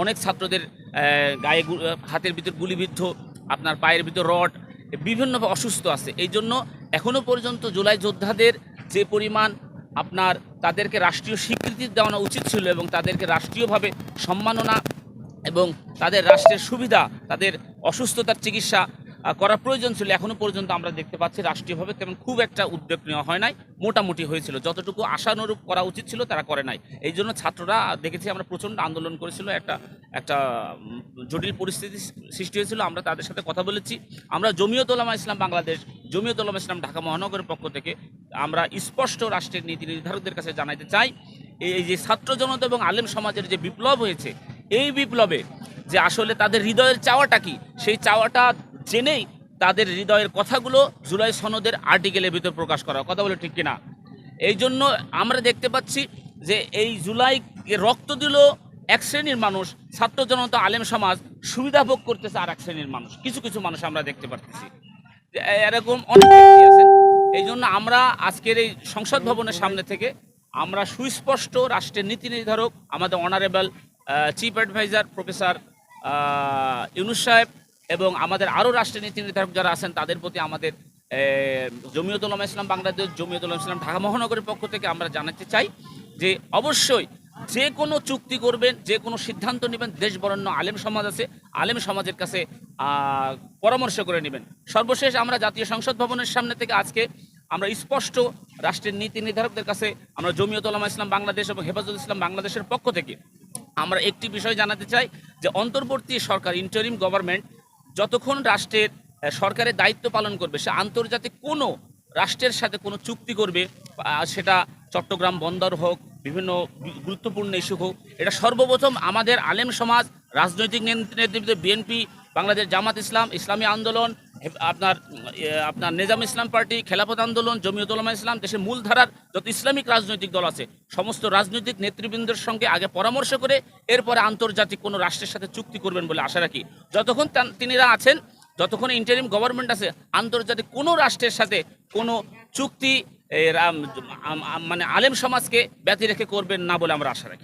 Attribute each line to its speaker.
Speaker 1: অনেক ছাত্রদের গায়ে হাতের ভিতর গুলিবিদ্ধ, আপনার পায়ের ভিতর রড বিভিন্ন অসুস্থ আছে। এই জন্য এখনও পর্যন্ত জুলাই যোদ্ধাদের যে পরিমাণ আপনার তাদেরকে রাষ্ট্রীয় স্বীকৃতি দেওয়ানো উচিত ছিল এবং তাদেরকে রাষ্ট্রীয়ভাবে সম্মাননা এবং তাদের রাষ্ট্রের সুবিধা, তাদের অসুস্থতার চিকিৎসা করা প্রয়োজন ছিল। এখনও পর্যন্ত আমরা দেখতে পাচ্ছি রাষ্ট্রীয়ভাবে তেমন খুব একটা উদ্যোগ নেওয়া হয় নাই। মোটামুটি হয়েছিল। যতটুকু আশানুরূপ করা উচিত ছিল তারা করে নাই। এই জন্য ছাত্ররা দেখেছি আমরা প্রচণ্ড আন্দোলন করেছিল। একটা একটা জটিল পরিস্থিতি সৃষ্টি হয়েছিল। আমরা তাদের সাথে কথা বলেছি। আমরা জমিয়ত ওলামা ইসলাম বাংলাদেশ, জমিয়ত ওলামা ইসলাম ঢাকা মহানগরের পক্ষ থেকে আমরা স্পষ্ট রাষ্ট্রের নীতি নির্ধারকদের কাছে জানাতে চাই। এই যে ছাত্র জনতা এবং আলেম সমাজের যে বিপ্লব হয়েছে, এই বিপ্লবে যে আসলে তাদের হৃদয়ের চাওয়াটা কি? সেই চাওয়াটা জেনেই তাদের হৃদয়ের কথাগুলো জুলাই সনদের আর্টিকেলের ভিতরে প্রকাশ করা কথা বলে ঠিক কিনা? এই জন্য আমরা দেখতে পাচ্ছি যে এই জুলাই রক্ত দিল এক শ্রেণির মানুষ, ছাত্র জনতা, আলেম সমাজ, সুবিধা ভোগ করতেছে আর এক শ্রেণির মানুষ। কিছু কিছু মানুষ আমরা দেখতে পাচ্ছি এরকম অনেক আছেন। এই জন্য আমরা আজকের এই সংসদ ভবনের সামনে থেকে আমরা সুস্পষ্ট রাষ্ট্রের নীতি নির্ধারক, আমাদের honourable chief adviser professor Yunus সাহেব এবং আমাদের আরও রাষ্ট্রের নীতি নির্ধারক যারা আছেন তাদের প্রতি আমাদের আহ, জমিয়ত উলামা ইসলাম বাংলাদেশ জমিয়ত উলামা ইসলাম ঢাকা মহানগরের পক্ষ থেকে আমরা জানাতে চাই যে অবশ্যই যে কোনো চুক্তি করবেন যে কোনো সিদ্ধান্ত নেবেন দেশ বরণ্য আলেম সমাজ আছে আলেম সমাজের কাছে পরামর্শ করে নেবেন। সর্বশেষ আমরা জাতীয় সংসদ ভবনের সামনে থেকে আজকে আমরা স্পষ্ট রাষ্ট্রের নীতি নির্ধারকদের কাছে আমরা জমিয়ত উলামা ইসলাম বাংলাদেশ এবং হেফাজত ইসলাম বাংলাদেশের পক্ষ থেকে আমরা একটি বিষয় জানাতে চাই যে অন্তর্বর্তী সরকার ইন্টারিম গভর্নমেন্ট যতক্ষণ রাষ্ট্রের সরকারের দায়িত্ব পালন করবে, সে আন্তর্জাতিক কোনো রাষ্ট্রের সাথে কোনো চুক্তি করবে সেটা চট্টগ্রাম বন্দর হোক, বিভিন্ন গুরুত্বপূর্ণ ইস্যু হোক, এটা সর্বপ্রথম আমাদের আলেম সমাজ, রাজনৈতিক নেতৃত্ব বিএনপি, বাংলাদেশ জামাত ইসলাম, ইসলামী আন্দোলন আপনার আপনার নিজাম ইসলাম পার্টি খেলাফত আন্দোলন, জমিয়ত উলামা ইসলাম, দেশের মূলধারার যত ইসলামিক রাজনৈতিক দল আছে, সমস্ত রাজনৈতিক নেতৃবৃন্দের সঙ্গে আগে পরামর্শ করে এরপরে আন্তর্জাতিক কোনো রাষ্ট্রের সাথে চুক্তি করবেন বলে আশা রাখি। যতক্ষণ তান- তিনিরা আছেন, যতক্ষণ ইন্টারিম গভর্নমেন্ট আছে, আন্তর্জাতিক কোনো রাষ্ট্রের সাথে কোনো চুক্তি মানে আলেম সমাজকে ব্যতি রেখে করবেন না বলে আমরা আশা রাখি।